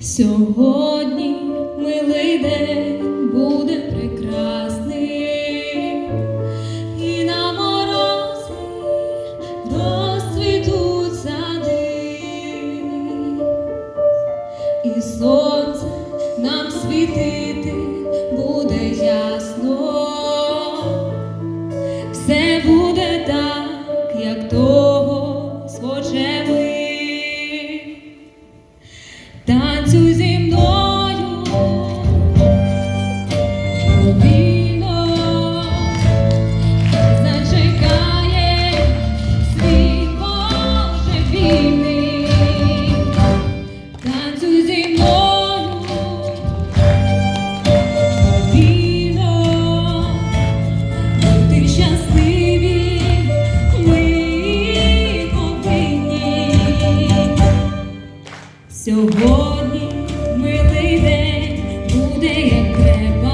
Сьогодні милий день буде прекрасний, і на морозі розцвітуть сади, і сонце нам світить. сьогодні милий день буде як треба.